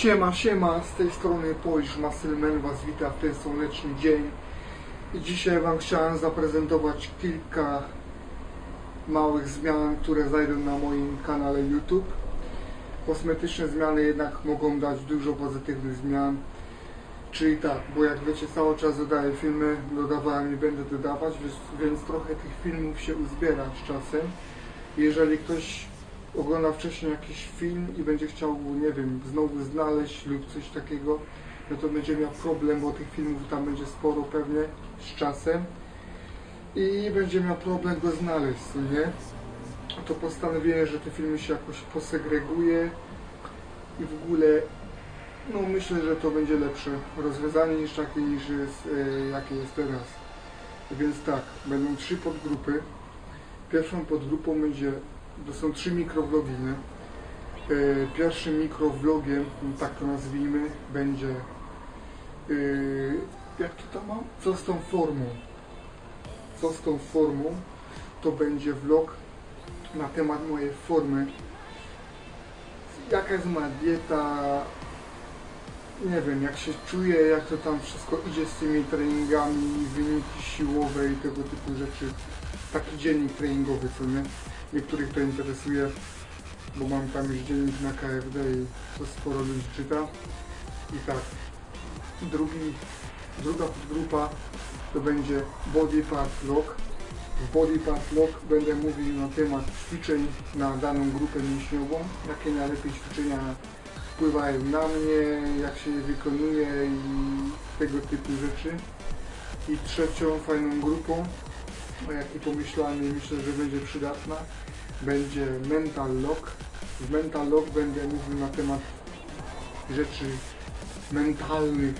Siema, siema, z tej strony Polish Muscleman Was wita w ten słoneczny dzień dzisiaj Wam chciałem zaprezentować kilka małych zmian, które zajdą na moim kanale YouTube. Kosmetyczne zmiany jednak mogą dać dużo pozytywnych zmian. Czyli tak, bo jak wiecie cały czas dodaję filmy, dodawałem i będę dodawać, więc, więc trochę tych filmów się uzbiera z czasem. Jeżeli ktoś ogląda wcześniej jakiś film i będzie chciał, nie wiem, znowu znaleźć lub coś takiego, no to będzie miał problem, bo tych filmów tam będzie sporo pewnie z czasem i będzie miał problem go znaleźć, nie? To postanowiłem, że te filmy się jakoś posegreguje i w ogóle no myślę, że to będzie lepsze rozwiązanie niż takie niż jest, e, jakie jest teraz. Więc tak, będą trzy podgrupy. Pierwszą podgrupą będzie, to są trzy mikrowlogi, nie? E, Pierwszym mikrowlogiem, tak to nazwijmy, będzie e, jak to tam mam? Co z tą formą? Co z tą formą? To będzie vlog na temat mojej formy. Jaka jest moja dieta, nie wiem, jak się czuję, jak to tam wszystko idzie z tymi treningami, wyniki siłowe i tego typu rzeczy. Taki dziennik treningowy, co nie? Niektórych to interesuje, bo mam tam już dziennik na KFD i to sporo ludzi czyta. I tak, drugi, druga podgrupa to będzie Body Part Lock. W Body Part Lock będę mówił na temat ćwiczeń na daną grupę mięśniową, jakie najlepiej ćwiczenia wpływają na mnie, jak się je wykonuje i tego typu rzeczy. I trzecią fajną grupą, o pomyślałem i myślę, że będzie przydatna, będzie Mental Lock. W Mental Lock będę mówił na temat rzeczy mentalnych,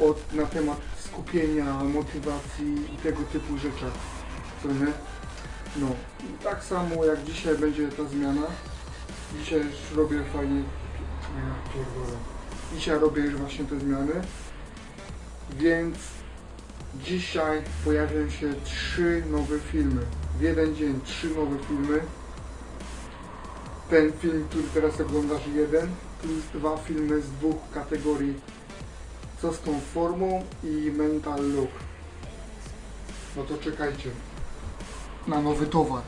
od, na temat skupienia, motywacji i tego typu rzeczach. Co nie? No, i tak samo jak dzisiaj będzie ta zmiana. Dzisiaj już robię fajnie. Ja pierdolę. Dzisiaj robię już właśnie te zmiany. Więc dzisiaj pojawią się trzy nowe filmy. W jeden dzień trzy nowe filmy. Ten film, który teraz oglądasz, jeden, plus dwa filmy z dwóch kategorii. Co z tą formą i mental look. No to czekajcie na nowy towar.